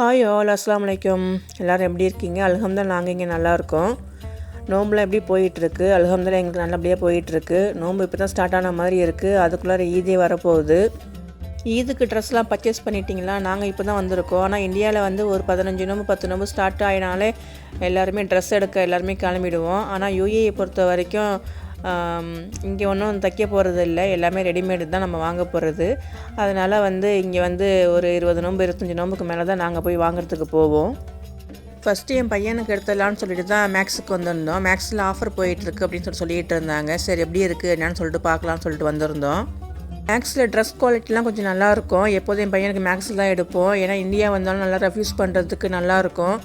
Hi all அஸ்லாம் வலைக்கம் எல்லோரும் எப்படி இருக்கீங்க? அலகம்தான் நாங்கள் இங்கே நல்லாயிருக்கோம் நோம்புலாம் எப்படி போயிட்டுருக்கு? அலகம்தான் எங்களுக்கு நல்லபடியாக போயிட்டுருக்கு. நோம்பு இப்போ தான் ஸ்டார்ட் ஆன மாதிரி இருக்குது அதுக்குள்ளார ஈதே வரப்போகுது. ஈதுக்கு ட்ரெஸ்லாம் பர்ச்சேஸ் பண்ணிட்டீங்களா? நாங்கள் இப்போ தான் வந்திருக்கோம். ஆனால் இந்தியாவில் வந்து ஒரு பதினஞ்சு நோம்பு பத்து நோம்பு ஸ்டார்ட் ஆகினாலே எல்லாருமே ட்ரெஸ் எடுக்க எல்லாருமே கிளம்பிடுவோம். ஆனால் யூஏயை பொறுத்த வரைக்கும் இங்கே ஒன்றும் தைக்க போகிறது இல்லை. எல்லாமே ரெடிமேடு தான் நம்ம வாங்க போகிறது அதனால் வந்து இங்கே வந்து ஒரு இருபது நோம்பு இருபத்தஞ்சி நோம்புக்கு மேலே தான் நாங்கள் போய் வாங்குறதுக்கு போவோம். ஃபஸ்ட்டு என் பையனுக்கு எடுத்துடலான்னு சொல்லிட்டு தான் மேக்ஸுக்கு வந்திருந்தோம். மேக்ஸில் ஆஃபர் போயிட்டுருக்கு அப்படின்னு சொல்லி சொல்லிட்டு இருந்தாங்க. சரி எப்படி இருக்குது என்னன்னு சொல்லிட்டு பார்க்கலாம்னு சொல்லிட்டு வந்திருந்தோம். மேக்ஸில் ட்ரெஸ் குவாலிட்டிலாம் கொஞ்சம் நல்லாயிருக்கும் எப்போதும் என் பையனுக்கு மேக்ஸில் தான் எடுப்போம். ஏன்னா இந்தியா வந்தாலும் நல்லா ரெஃப்யூஸ் பண்ணுறதுக்கு நல்லாயிருக்கும்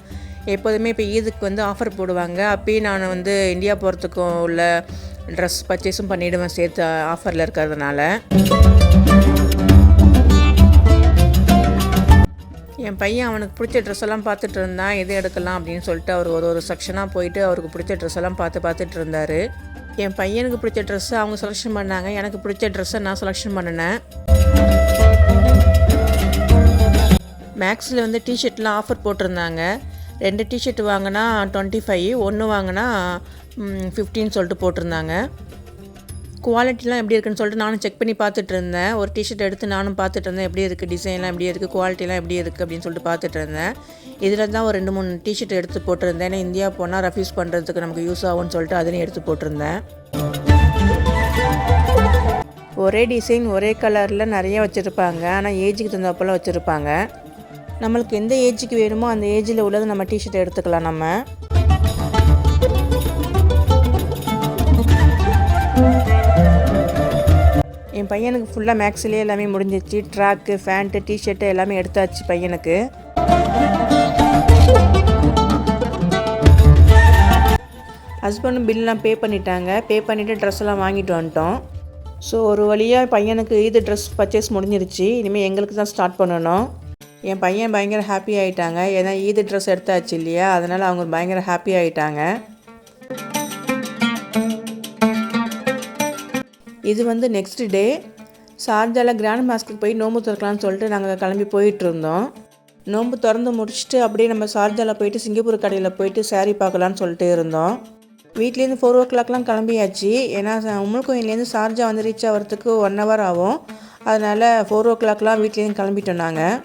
எப்போதுமே இப்போ ஈதுக்கு வந்து ஆஃபர் போடுவாங்க. அப்பயும் நான் வந்து இந்தியா போகிறதுக்கும் உள்ள ட்ரெஸ் பர்ச்சேஸும் பண்ணிவிடுவேன் சேர்த்து ஆஃபரில் இருக்கிறதுனால. என் பையன் அவனுக்கு பிடிச்ச ட்ரெஸ் எல்லாம் பார்த்துட்டு இருந்தான். எது எடுக்கலாம் அப்படின்னு சொல்லிட்டு அவர் ஒரு ஒரு செக்ஷனாக போயிட்டு அவருக்கு பிடிச்ச ட்ரெஸ் எல்லாம் பார்த்து பார்த்துட்டு இருந்தார். என் பையனுக்கு பிடிச்ச ட்ரெஸ்ஸை அவங்க செலெக்ஷன் பண்ணாங்க. எனக்கு பிடிச்ச ட்ரெஸ்ஸை நான் செலெக்ஷன் பண்ணினேன். மேக்ஸில் வந்து டிஷர்ட்லாம் ஆஃபர் போட்டிருந்தாங்க. ரெண்டு டிஷர்ட் வாங்கினா டுவெண்ட்டி ஃபைவ் ஒன்று வாங்கினா ஃபிஃப்டின்னு சொல்லிட்டு போட்டிருந்தாங்க. குவாலிட்டிலாம் எப்படி இருக்குன்னு சொல்லிட்டு நானும் செக் பண்ணி பார்த்துட்டு இருந்தேன். ஒரு டிஷர்ட் எடுத்து நானும் பார்த்துட்டு இருந்தேன். எப்படி இருக்குது டிசைன்லாம் எப்படி இருக்குது குவாலிட்டிலாம் எப்படி இருக்குது அப்படின்னு சொல்லிட்டு பார்த்துட்டு இருந்தேன். இதில் தான் ஒரு ரெண்டு மூணு டிஷர்ட் எடுத்து போட்டிருந்தேன். ஏன்னா இந்தியா போனால் ரெஃப்யூஸ் பண்ணுறதுக்கு நமக்கு யூஸ் ஆகும்னு சொல்லிட்டு அதையும் எடுத்து போட்டிருந்தேன். ஒரே டிசைன் ஒரே கலரில் நிறைய வச்சுருப்பாங்க. ஆனால் ஏஜுக்கு தகுந்தாப்போல் வச்சுருப்பாங்க. நம்மளுக்கு எந்த ஏஜுக்கு வேணுமோ அந்த ஏஜில் உள்ளது நம்ம டிஷர்ட் எடுத்துக்கலாம் நம்ம. என் பையனுக்கு ஃபுல்லாக மேக்ஸ்லேயே எல்லாமே முடிஞ்சிச்சு ட்ராக்கு ஃபேண்ட்டு டிஷர்ட்டு எல்லாமே எடுத்தாச்சு பையனுக்கு. ஹஸ்பண்டும் பில்லாம் பே பண்ணிட்டாங்க. பே பண்ணிவிட்டு ட்ரெஸ் எல்லாம் வாங்கிட்டு வந்துட்டோம். ஸோ ஒரு வழியாக பையனுக்கு இது ட்ரெஸ் பர்ச்சேஸ் முடிஞ்சிருச்சு. இனிமேல் எங்களுக்கு தான் ஸ்டார்ட் பண்ணணும். என் பையன் பயங்கர ஹாப்பி ஆகிட்டாங்க ஏன்னா ஈது ட்ரெஸ் எடுத்தாச்சு இல்லையா? அதனால் அவங்க பயங்கர ஹாப்பி ஆகிட்டாங்க இது வந்து நெக்ஸ்ட் டே சார்ஜாவில் கிராண்ட் மாஸ்க்கு போய் நோம்பு திறக்கலாம்னு சொல்லிட்டு நாங்கள் கிளம்பி போயிட்டு இருந்தோம். நோம்பு திறந்து முடிச்சுட்டு அப்படியே நம்ம சார்ஜாவில் போயிட்டு சிங்கப்பூர் கடையில் போயிட்டு saree பார்க்கலான்னு சொல்லிட்டு இருந்தோம். வீட்லேருந்து ஃபோர் ஓ கிளாக்லாம் கிளம்பியாச்சு. ஏன்னா உமல் கோயிலேருந்து சார்ஜா வந்து ரீச் ஆகிறதுக்கு ஒன் ஹவர் ஆகும். அதனால் ஃபோர் ஓ கிளாக்லாம் வீட்லேருந்து கிளம்பிட்டோம் நாங்கள்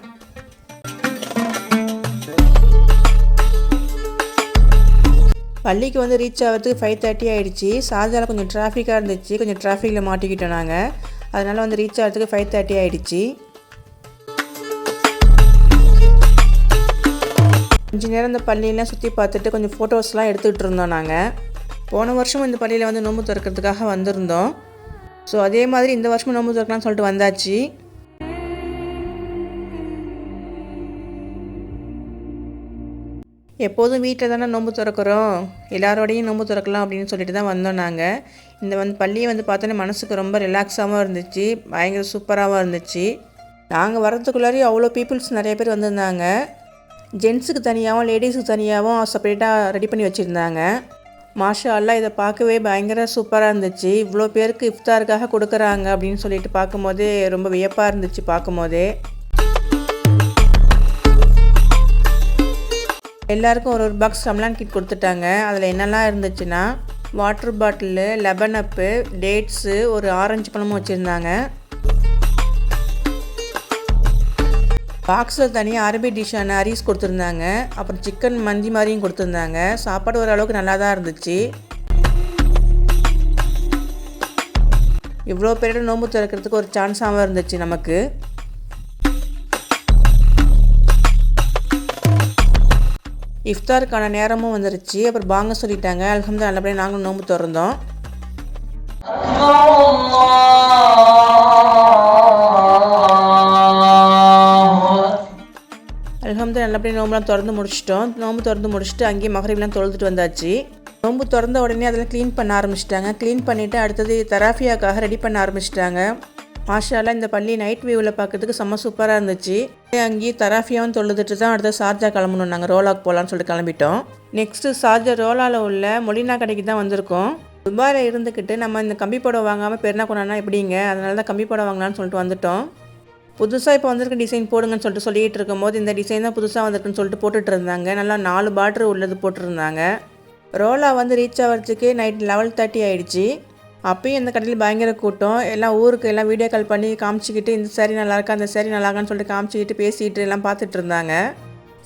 பள்ளிக்கு வந்து ரீச் ஆகிறதுக்கு ஃபைவ் தேர்ட்டி ஆகிடுச்சு சார்ஜாவில் கொஞ்சம் டிராஃபிக்காக இருந்துச்சு. கொஞ்சம் டிராஃபிக்கில் மாட்டிக்கிட்டோம் நாங்கள் அதனால் வந்து ரீச் ஆகிறதுக்கு ஃபைவ் தேர்ட்டி ஆகிடுச்சு கொஞ்ச நேரம் இந்த பள்ளியெல்லாம் சுற்றி பார்த்துட்டு கொஞ்சம் ஃபோட்டோஸ்லாம் எடுத்துகிட்டு இருந்தோம் நாங்கள் போன வருஷம் இந்த பள்ளியில் வந்து நோம்பு திறக்கிறதுக்காக வந்திருந்தோம். ஸோ அதே மாதிரி இந்த வருஷமும் நோம்பு திறக்கலாம்னு சொல்லிட்டு வந்தாச்சு. எப்போதும் வீட்டில் தானே நோன்பு திறக்கிறோம்? எல்லாரோடையும் நோன்பு திறக்கலாம் அப்படின்னு சொல்லிட்டு தான் வந்தோம் நாங்கள் இந்த வந்து பள்ளியை வந்து பார்த்தோன்னே மனசுக்கு ரொம்ப ரிலாக்ஸாகவும் இருந்துச்சு பயங்கர சூப்பராகவும் இருந்துச்சு. நாங்கள் வரதுக்குள்ளாரையும் அவ்வளோ பீப்புள்ஸ் நிறைய பேர் வந்திருந்தாங்க. ஜென்ஸுக்கு தனியாகவும் லேடிஸுக்கு தனியாகவும் செப்பரேட்டாக ரெடி பண்ணி வச்சுருந்தாங்க. மாஷா எல்லாம் இதை பார்க்கவே பயங்கர சூப்பராக இருந்துச்சு. இவ்வளோ பேருக்கு இஃப்தாருக்காக கொடுக்குறாங்க அப்படின்னு சொல்லிட்டு பார்க்கும்போதே ரொம்ப வியப்பாக இருந்துச்சு பார்க்கும்போதே. எல்லாருக்கும் ஒரு ஒரு பாக்ஸ் ரம்லான் கிட் கொடுத்துட்டாங்க. அதில் என்னெல்லாம் இருந்துச்சுன்னா வாட்டர் பாட்டிலு லெபன் அப்பு டேட்ஸு ஒரு ஆரஞ்சு பழமும் வச்சுருந்தாங்க. பாக்ஸில் தனியாக அரபி டிஷ்ஷான அரிஸ் கொடுத்துருந்தாங்க. அப்புறம் சிக்கன் மந்தி மாதிரியும் கொடுத்துருந்தாங்க. சாப்பாடு ஓரளவுக்கு நல்லா தான் இருந்துச்சு. இவ்வளோ பேரோட நோம்பு திறக்கிறதுக்கு ஒரு சான்ஸாகவும் இருந்துச்சு நமக்கு. இஃப்தாருக்கான நேரமும் வந்துருச்சு. அப்புறம் பாங்க சொல்லிட்டாங்க. அலமது நல்லபடியாக நாங்களும் நோம்பு திறந்தோம். அலமது நல்லபடியாக நோம்புலாம் திறந்து முடிச்சிட்டோம். நோம்பு திறந்து முடிச்சுட்டு அங்கேயே மகரிப்லாம் தொழுதுட்டு வந்தாச்சு. நோம்பு திறந்த உடனே அதெல்லாம் க்ளீன் பண்ண ஆரம்பிச்சிட்டாங்க. க்ளீன் பண்ணிவிட்டு அடுத்தது தெராஃபியாக்காக ரெடி பண்ண ஆரம்பிச்சிட்டாங்க. மாஷாலாம் இந்த பள்ளி நைட் வியூவில் பார்க்கறதுக்கு செம்ம சூப்பராக இருந்துச்சு. அங்கேயே தராஃபியாவும் தொழுதுட்டு தான் அடுத்த சார்ஜா கிளம்பணும் நாங்கள் ரோலாக் போகலான்னு சொல்லிட்டு கிளம்பிட்டோம். நெக்ஸ்ட்டு சார்ஜர் ரோலாவில் உள்ள மொலினா கடைக்கு தான் வந்திருக்கோம். துபாயில் இருந்துக்கிட்டு நம்ம இந்த கம்பி படம் வாங்காமல் பெருனா கொண்டானா எப்படிங்க? அதனால தான் கம்பி படம் வாங்கலான்னு சொல்லிட்டு வந்துட்டோம். புதுசாக இப்போ வந்திருக்க டிசைன் போடுங்கன்னு சொல்லிட்டு சொல்லிகிட்டு இருக்கும்போது இந்த டிசைன் தான் புதுசாக வந்திருக்குன்னு சொல்லிட்டு போட்டுட்டு இருந்தாங்க. நல்லா நாலு பார்டர் உள்ளது போட்டிருந்தாங்க ரோலா வந்து ரீச் ஆகிறதுக்கு நைட் லெவல் தேர்ட்டி ஆயிடுச்சு. அப்பயும் இந்த கடையில் பயங்கர கூட்டம். எல்லாம் ஊருக்கு எல்லாம் வீடியோ கால் பண்ணி காமிச்சிக்கிட்டு இந்த சேரீ நல்லா இருக்கா? அந்த சேரீ நல்லா இருக்கான்னு சொல்லிட்டு காமிச்சிக்கிட்டு பேசிக்கிட்டு எல்லாம் பார்த்துட்டு இருந்தாங்க.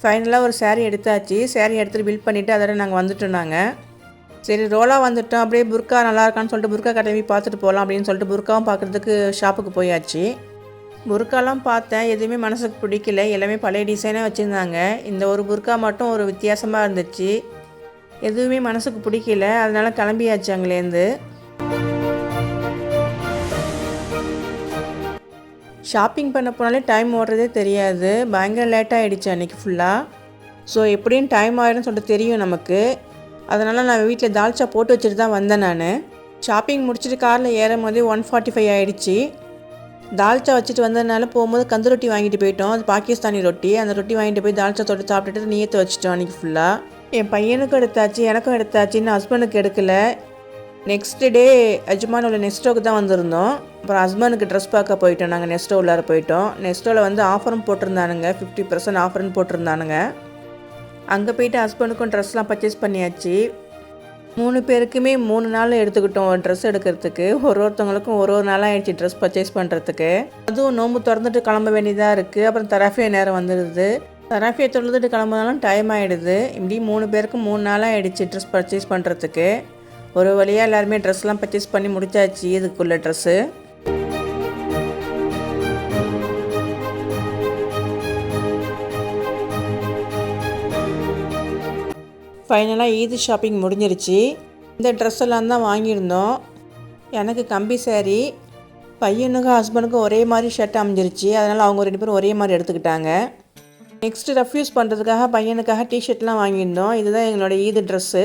ஃபைனலாக ஒரு சேரீ எடுத்தாச்சு. சேரீ எடுத்துகிட்டு பில் பண்ணிவிட்டு அதோட நாங்கள் வந்துட்டோம் நாங்கள் சரி ரோலாக வந்துட்டோம். அப்படியே புர்கா நல்லா இருக்கான்னு சொல்லிட்டு புர்கா கடை போய் பார்த்துட்டு போகலாம் அப்படின்னு சொல்லிட்டு புர்காவும் பார்க்குறதுக்கு ஷாப்புக்கு போயாச்சு. புர்காலாம் பார்த்தேன். எதுவுமே மனசுக்கு பிடிக்கல. எல்லாமே பழைய டிசைனாக வச்சுருந்தாங்க. இந்த ஒரு புர்கா மட்டும் ஒரு வித்தியாசமாக இருந்துச்சு. எதுவுமே மனசுக்கு பிடிக்கல. அதனால் கிளம்பியாச்சு அங்கேருந்து ஷாப்பிங் பண்ண போனாலே டைம் ஓடுறதே தெரியாது. பயங்கர லேட்டாக ஆகிடுச்சு அன்றைக்கி ஃபுல்லாக ஸோ எப்படியும் டைம் ஆகிடும்னு சொல்லிட்டு தெரியும் நமக்கு. அதனால் நான் வீட்டில் தால்ச்சா போட்டு வச்சுட்டு தான் வந்தேன் நான். ஷாப்பிங் முடிச்சுட்டு காரில் ஏறும் போதே ஒன் ஃபார்ட்டி ஃபைவ் ஆகிடுச்சு தால்ச்சா வச்சுட்டு வந்ததுனால போகும்போது கந்து ரொட்டி வாங்கிட்டு போயிட்டோம். அது பாகிஸ்தானி ரொட்டி. அந்த ரொட்டி வாங்கிட்டு போய் தால்ச்சா தொட்டு சாப்பிட்டுட்டு நீயத்து வச்சுட்டோம் அன்றைக்கி ஃபுல்லாக என் பையனுக்கும் எடுத்தாச்சு எனக்கும் எடுத்தாச்சு இன்னும் ஹஸ்பண்டுக்கு எடுக்கல. நெக்ஸ்ட் டே அஜ்மானோட உள்ள நெஸ்டோக்கு தான் வந்திருந்தோம். அப்புறம் ஹஸ்பண்டுக்கு ட்ரெஸ் பார்க்க போயிட்டோம். நாங்கள் நெஸ்டோ உள்ளார போயிட்டோம். நெஸ்டோவில் வந்து ஆஃபரும் போட்டிருந்தானுங்க. Fifty percent ஆஃபர்னு போட்டிருந்தானுங்க. அங்கே போயிட்டு ஹஸ்பண்டுக்கும் ட்ரெஸ்லாம் பர்ச்சேஸ் பண்ணியாச்சு. மூணு பேருக்குமே மூணு நாள் எடுத்துக்கிட்டோம் ட்ரெஸ் எடுக்கிறதுக்கு. ஒரு ஒருத்தவங்களுக்கும் ஒரு ஒரு நாளாக ஆயிடுச்சு ட்ரெஸ் பர்ச்சேஸ் பண்ணுறதுக்கு அதுவும் நோம்பு திறந்துட்டு கிளம்ப வேண்டியதாக இருக்குது அப்புறம் தராஃபியா நேரம் வந்துடுது. தராஃபியை தொழுதுட்டு கிளம்புனாலும் டைம் ஆகிடுது இப்படி மூணு பேருக்கும் மூணு நாளாக ஆயிடுச்சு ட்ரெஸ் பர்ச்சேஸ் பண்ணுறதுக்கு ஒரு வழியாக எல்லாருமே ட்ரெஸ்லாம் பர்ச்சேஸ் பண்ணி முடிச்சாச்சு. இதுக்குள்ள ட்ரெஸ்ஸு ஃபைனலாக ஈது ஷாப்பிங் முடிஞ்சிருச்சு. இந்த ட்ரெஸ் எல்லாம் தான் வாங்கியிருந்தோம். எனக்கு கம்பி சாரி பையனுக்கும் ஹஸ்பண்டுக்கும் ஒரே மாதிரி ஷர்ட் அமைஞ்சிருச்சு. அதனால் அவங்க ரெண்டு பேரும் ஒரே மாதிரி எடுத்துக்கிட்டாங்க. நெக்ஸ்ட் ரெஃப்யூஸ் பண்ணுறதுக்காக பையனுக்காக டிஷர்ட்லாம் வாங்கியிருந்தோம். இதுதான் எங்களோட ஈது ட்ரெஸ்ஸு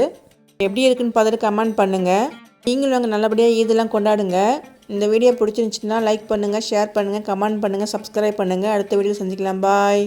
எப்படி இருக்குன்னு பார்த்துட்டு கமெண்ட் பண்ணுங்கள் நீங்களும் அங்கே நல்லபடியாக ஈதெல்லாம் கொண்டாடுங்க. இந்த வீடியோ பிடிச்சிருந்துச்சுன்னா லைக் பண்ணுங்கள் ஷேர் பண்ணுங்கள் கமெண்ட் பண்ணுங்கள் சப்ஸ்கிரைப் பண்ணுங்கள் அடுத்த வீடியோ சந்திக்கலாம். பாய்